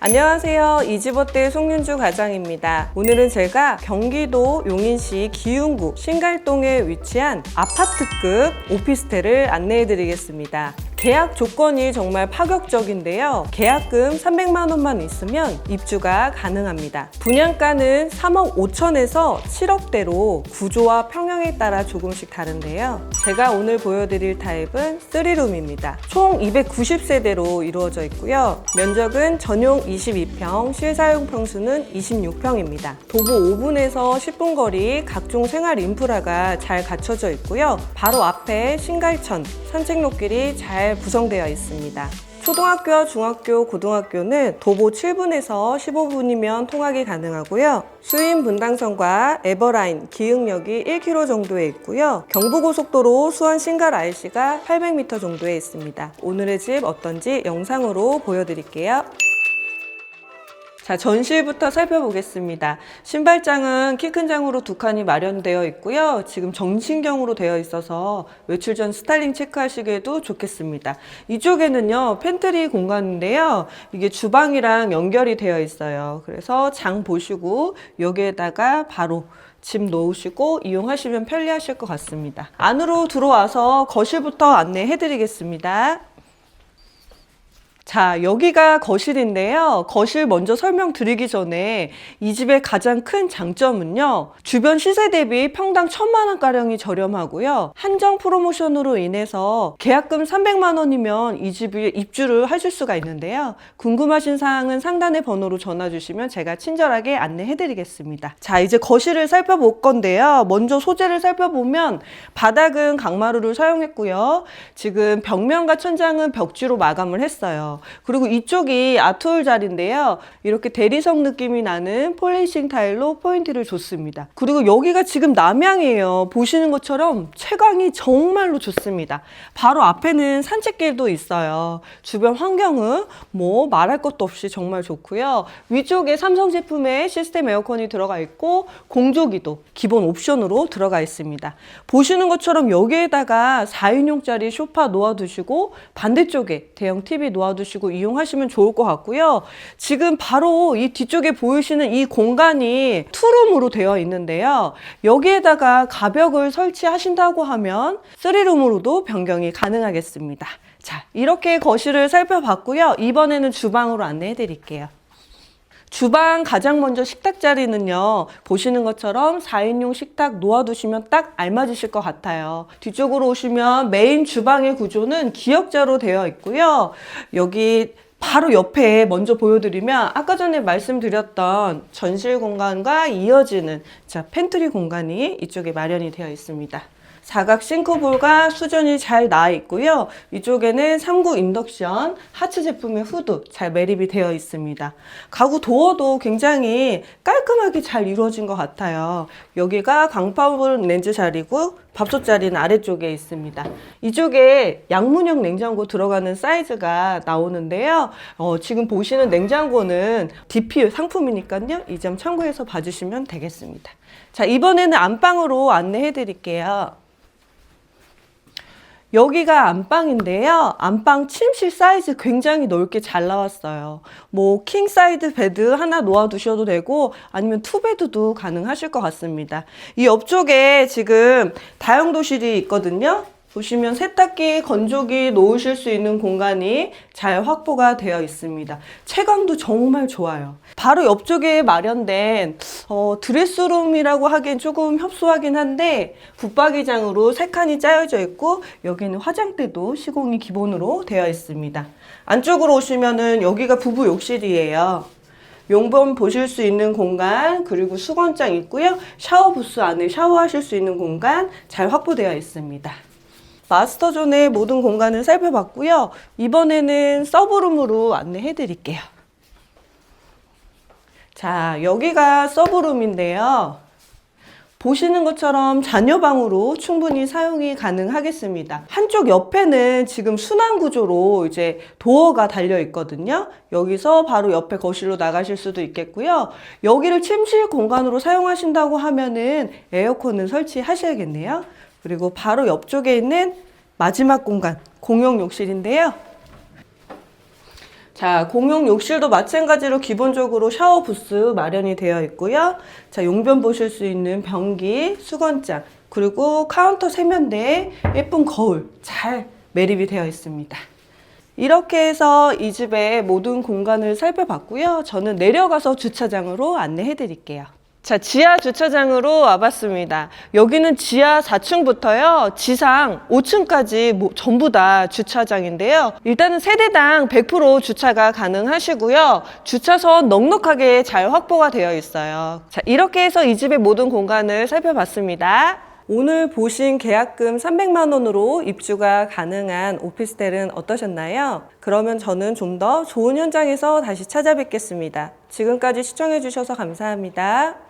안녕하세요. 이지버때 송윤주 과장입니다. 오늘은 제가 경기도 용인시 기흥구 신갈동에 위치한 아파트급 오피스텔을 안내해 드리겠습니다. 계약 조건이 정말 파격적인데요. 계약금 300만 원만 있으면 입주가 가능합니다. 분양가는 3억 5천에서 7억대로 구조와 평형에 따라 조금씩 다른데요. 제가 오늘 보여드릴 타입은 3룸입니다. 총 290세대로 이루어져 있고요. 면적은 전용 22평, 실사용 평수는 26평입니다. 도보 5분에서 10분 거리 각종 생활 인프라가 잘 갖춰져 있고요. 바로 앞에 신갈천, 산책로길이 잘 구성되어 있습니다. 초등학교와 중학교, 고등학교는 도보 7분에서 15분이면 통학이 가능하고요. 수인 분당선과 에버라인, 기흥역이 1km 정도에 있고요. 경부고속도로 수원 신갈 IC가 800m 정도에 있습니다. 오늘의 집 어떤지 영상으로 보여드릴게요. 자, 전실부터 살펴보겠습니다. 신발장은 키 큰 장으로 두 칸이 마련되어 있고요. 지금 정신경으로 되어 있어서 외출 전 스타일링 체크하시기에도 좋겠습니다. 이쪽에는요, 팬트리 공간인데요. 이게 주방이랑 연결이 되어 있어요. 그래서 장 보시고 여기에다가 바로 짐 놓으시고 이용하시면 편리하실 것 같습니다. 안으로 들어와서 거실부터 안내해 드리겠습니다. 자, 여기가 거실인데요. 거실 먼저 설명드리기 전에 이 집의 가장 큰 장점은요. 주변 시세 대비 평당 천만 원가량이 저렴하고요. 한정 프로모션으로 인해서 계약금 300만 원이면 이 집에 입주를 하실 수가 있는데요. 궁금하신 사항은 상단의 번호로 전화 주시면 제가 친절하게 안내해 드리겠습니다. 자, 이제 거실을 살펴볼 건데요. 먼저 소재를 살펴보면 바닥은 강마루를 사용했고요. 지금 벽면과 천장은 벽지로 마감을 했어요. 그리고 이쪽이 아트홀 자리인데요. 이렇게 대리석 느낌이 나는 폴리싱 타일로 포인트를 줬습니다. 그리고 여기가 지금 남향이에요. 보시는 것처럼 채광이 정말로 좋습니다. 바로 앞에는 산책길도 있어요. 주변 환경은 뭐 말할 것도 없이 정말 좋고요. 위쪽에 삼성 제품의 시스템 에어컨이 들어가 있고 공조기도 기본 옵션으로 들어가 있습니다. 보시는 것처럼 여기에다가 4인용짜리 소파 놓아두시고 반대쪽에 대형 TV 놓아두시고 이용하시면 좋을 것 같고요. 지금 바로 이 뒤쪽에 보이시는 이 공간이 투룸으로 되어 있는데요. 여기에다가 가벽을 설치하신다고 하면 3룸으로도 변경이 가능하겠습니다. 자, 이렇게 거실을 살펴봤고요. 이번에는 주방으로 안내해 드릴게요. 주방 가장 먼저 식탁 자리는요, 보시는 것처럼 4인용 식탁 놓아두시면 딱 알맞으실 것 같아요. 뒤쪽으로 오시면 메인 주방의 구조는 기역자로 되어 있고요. 여기 바로 옆에 먼저 보여드리면 아까 전에 말씀드렸던 전실 공간과 이어지는 자, 팬트리 공간이 이쪽에 마련이 되어 있습니다. 사각 싱크볼과 수전이 잘 나와 있고요. 이쪽에는 3구 인덕션 하츠 제품의 후드 잘 매립이 되어 있습니다. 가구 도어도 굉장히 깔끔하게 잘 이루어진 것 같아요. 여기가 강파울 렌즈 자리고 밥솥 자리는 아래쪽에 있습니다. 이쪽에 양문형 냉장고 들어가는 사이즈가 나오는데요. 어, 지금 보시는 냉장고는 DP 상품이니까요. 이 점 참고해서 봐주시면 되겠습니다. 자, 이번에는 안방으로 안내해 드릴게요. 여기가 안방인데요. 안방 침실 사이즈 굉장히 넓게 잘 나왔어요. 뭐, 킹 사이드 베드 하나 놓아두셔도 되고, 아니면 투베드도 가능하실 것 같습니다. 이 옆쪽에 지금 다용도실이 있거든요. 보시면 세탁기, 건조기 놓으실 수 있는 공간이 잘 확보가 되어 있습니다. 채광도 정말 좋아요. 바로 옆쪽에 마련된 어, 드레스룸이라고 하기엔 조금 협소하긴 한데 붙박이장으로 세 칸이 짜여져 있고 여기는 화장대도 시공이 기본으로 되어 있습니다. 안쪽으로 오시면은 여기가 부부 욕실이에요. 용범 보실 수 있는 공간 그리고 수건장 있고요. 샤워 부스 안에 샤워하실 수 있는 공간 잘 확보되어 있습니다. 마스터 존의 모든 공간을 살펴봤고요. 이번에는 서브룸으로 안내해 드릴게요. 자, 여기가 서브룸인데요. 보시는 것처럼 자녀방으로 충분히 사용이 가능하겠습니다. 한쪽 옆에는 지금 순환 구조로 이제 도어가 달려 있거든요. 여기서 바로 옆에 거실로 나가실 수도 있겠고요. 여기를 침실 공간으로 사용하신다고 하면은 에어컨을 설치하셔야겠네요. 그리고 바로 옆쪽에 있는 마지막 공간, 공용 욕실인데요. 자, 공용 욕실도 마찬가지로 기본적으로 샤워 부스 마련이 되어 있고요. 자, 용변 보실 수 있는 변기, 수건장, 그리고 카운터 세면대에 예쁜 거울 잘 매립이 되어 있습니다. 이렇게 해서 이 집의 모든 공간을 살펴봤고요. 저는 내려가서 주차장으로 안내해 드릴게요. 자, 지하 주차장으로 와봤습니다. 여기는 지하 4층부터요, 지상 5층까지 전부 다 주차장인데요. 일단은 세대당 100% 주차가 가능하시고요. 주차선 넉넉하게 잘 확보가 되어 있어요. 자, 이렇게 해서 이 집의 모든 공간을 살펴봤습니다. 오늘 보신 계약금 300만 원으로 입주가 가능한 오피스텔은 어떠셨나요? 그러면 저는 좀 더 좋은 현장에서 다시 찾아뵙겠습니다. 지금까지 시청해 주셔서 감사합니다.